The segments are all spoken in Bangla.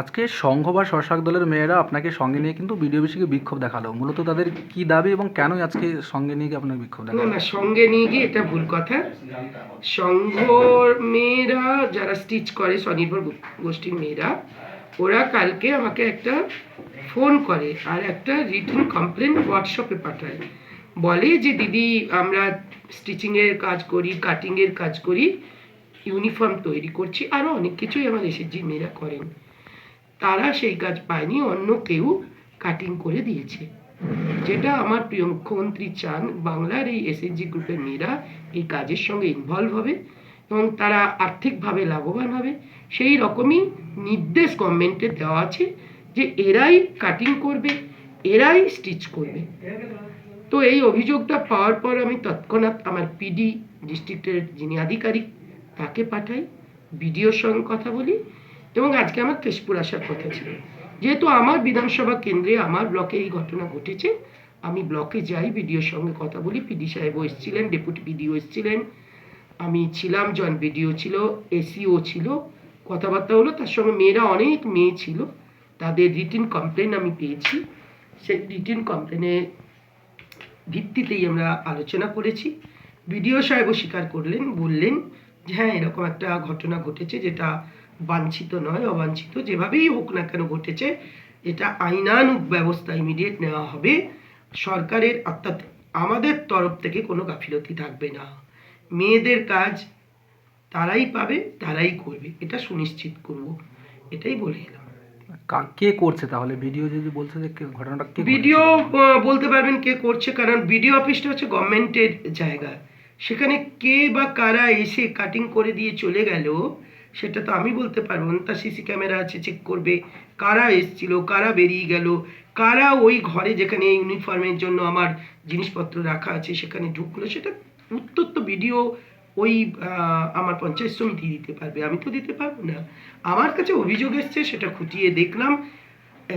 আজকে সংঘ বা স্বশাক দলের মেয়েরা আপনাকে সঙ্গে নিয়ে কিন্তু বিডিও অফিসে বিক্ষোভ দেখাল। মূলত তাদের কি দাবি এবং কেনই আজকে সঙ্গে নিয়ে গিয়ে আপনার বিক্ষোভ দেখাল? না সঙ্গে নিয়ে গিয়ে এটা ভুল কথা। সংঘ মেয়েরা যারা স্টিচ করে, স্বনির্ভর গোষ্ঠীর মেয়েরা, ওরা কালকে আমাকে একটা ফোন করে আর একটা রিটেন কমপ্লেন হোয়াটসঅ্যাপে পাঠায়। বলে যে, দিদি, আমরা স্টিচিংয়ের কাজ করি কাটিংয়ের কাজ করি ইউনিফর্ম তৈরি করছি। আরও অনেক কিছুই আমার এসএসজি মেয়েরা করেন। তারা সেই কাজ পায়নি, অন্য কেউ কাটিং করে দিয়েছে। যেটা আমার প্রিয় মুখ্যমন্ত্রী চান, বাংলার এই এসএসজি গ্রুপের মেয়েরা এই কাজের সঙ্গে ইনভলভ হবে এবং তারা আর্থিকভাবে লাভবান হবে। সেই রকমই নির্দেশ গভর্নমেন্টের দেওয়া আছে যে এরাই কাটিং করবে, এরাই স্টিচ করবে। তো এই অভিযোগটা পাওয়ার পর আমি তৎক্ষণাৎ আমার পিডি ডিস্ট্রিক্টের যিনি আধিকারিক, তাকে পাঠাই বিডিওর সঙ্গে কথা বলি এবং আজকে আমার কেশপুর আসার কথা ছিল। যেহেতু আমার বিধানসভা কেন্দ্রে আমার ব্লকে এই ঘটনা ঘটেছে, আমি ব্লকে যাই, বিডিওর সঙ্গে কথা বলি। পিডি সাহেবও এসেছিলেন, ডেপুটি বিডিও এসেছিলেন। আমি ছিলাম, জন বিডিও ছিল, এসিও ছিল। কথাবার্তা হলো, তার সঙ্গে মেয়েরা অনেক মেয়ে ছিল। তাদের রিটিন কমপ্লেন আমি পেয়েছি। সেই রিটিন কমপ্লেনে ভিত্তিতেই আমরা আলোচনা করেছি। বিডিও সাহেবও স্বীকার করলেন, বললেন যে হ্যাঁ এরকম একটা ঘটনা ঘটেছে যেটা বাঞ্ছিত নয় অবাঞ্ছিত। যেভাবেই হোক না কেন ঘটেছে এটা আইনানুগ ব্যবস্থা ইমিডিয়েট নেওয়া হবে সরকারের অর্থাৎ আমাদের তরফ থেকে কোনো গাফিলতি থাকবে না। মেয়েদের কাজ তারাই পাবে তারাই করবে এটা সুনিশ্চিত করব। এটাই বলে এলাম। কে করছে তাহলে? ভিডিও যদি বলছে যে ঘটনাটা কে ভিডিও বলতে পারবেন কে করছে কারণ ভিডিও অফিসটা হচ্ছে গভর্নমেন্টের জায়গা। সেখানে কে বা কারা এসে কাটিং করে দিয়ে চলে গেল সেটা তো আমি বলতে পারব না। তার সিসি ক্যামেরা আছে চেক করবে। কারা এসছিল, কারা বেরিয়ে গেল, কারা ওই ঘরে যেখানে ইউনিফর্মের জন্য আমার জিনিসপত্র রাখা আছে সেখানে ঢুকলো, সেটা উত্তর তো ভিডিও ওই আমার পঞ্চায়েত সমিতি দিতে পারবে। আমি তো দিতে পারব না। আমার কাছে অভিযোগ এসছে, সেটা খুঁটিয়ে দেখলাম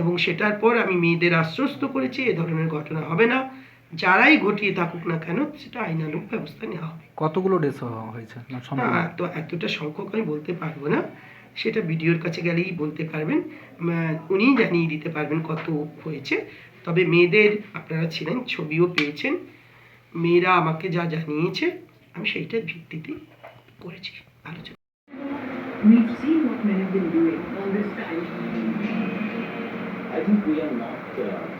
এবং সেটার পর আমি মেয়েদের আশ্বস্ত করেছি, এ ধরনের ঘটনা হবে না। যারাই ঘটিয়ে থাকুক না কেন সেটা আইনানুগ ব্যবস্থা নেওয়া হবে। কতগুলো ডেস হয়েছে? না তো এতটা সংখ্যক আমি বলতে পারব না। সেটা ভিডিওর কাছে গেলেই বলতে পারবেন। উনিই জানিয়ে দিতে পারবেন কত হয়েছে। তবে মেয়েদের আপনারা ছিলেন ছবিও পেয়েছেন। মেয়েরা আমাকে যা জানিয়েছে আমি সেইটার ভিত্তিতে করেছি। আলোচনা We've seen what men have been doing all this time. I think we are not. Uh,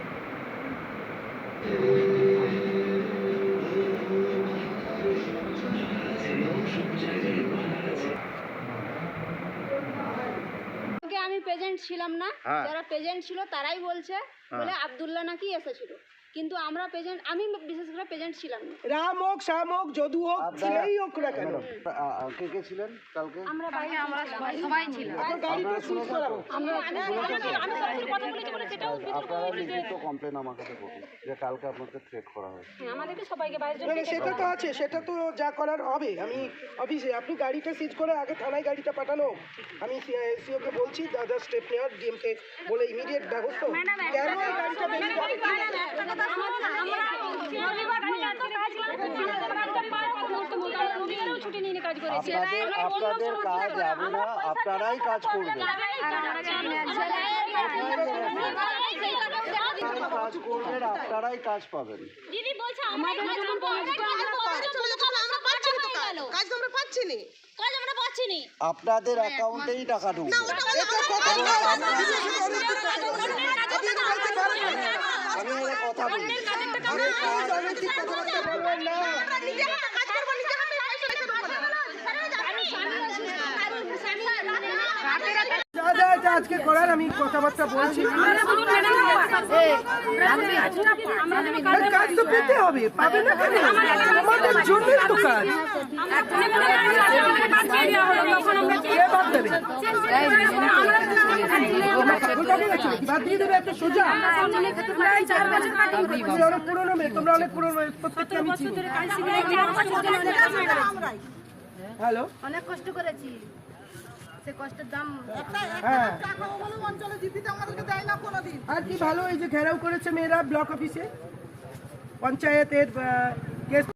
আমি প্রেজেন্ট ছিলাম না। যারা প্রেজেন্ট ছিল তারাই বলছে বলে আবদুল্লাহ নাকি এসেছিল। কিন্তু আমরা প্রেজেন্ট আমি বিশেষ করে প্রেজেন্ট ছিলাম না। রাম হোক শ্যাম হোক যদু হোক যেই হোক না কেন। কে কে ছিলেন কালকে? আমরা বাইরে আমরা সবাই ছিলাম। আপনারা শুনেছেন তো? আমি আমি আমি সত্যি কথা বলেছি বলে সেটাও আপনারা লিখিত কমপ্লেন আমার কাছে করুন যে কালকে আপনাকে থ্রেট করা হয়েছে। আমাদেরকে সবাইকে বাইরে না, না, সেটা তো আছে সেটা তো যা করার হবে। আমি অফিসে আপনি গাড়িটা সিজ করে আগে থানায় গাড়িটা পাঠানো আমি সিওকে বলছি দাদা স্টেপ নেওয়ার ডিএমকে বলে ইমিডিয়েট ব্যবস্থা। কেন গাড়িটা বেরিয়ে যাবে? ছুটি নিয়ে কাজ করেছি। আপনাদের কাজ যাবে না আপনারাই কাজ করবেন। কাজ করবেন। আপনারাই কাজ পাবেন। দিদি বলছে আমাদের জন্য কাজ তো আমরা পাচ্ছি নি কাজ। আমরা পাচ্ছি নি। আপনাদের অ্যাকাউন্টেই টাকা ঢুকবে। আমি কথা বলি আজকে করার আমি কথাবার্তা বলছি। কাজ তো পেতে হবে পাবে না কেন? আমাদের জন্যই তো কাজ। পুরনো মেয়ে তোমরা অনেক পুরনো প্রত্যেককে আমি হ্যালো। অনেক কষ্ট করেছি। সে কষ্টের দাম অঞ্চলে জিপিতে না আর কি ভালো এই যে ঘেরাও করেছে মেয়েরা ব্লক অফিসে পঞ্চায়েতের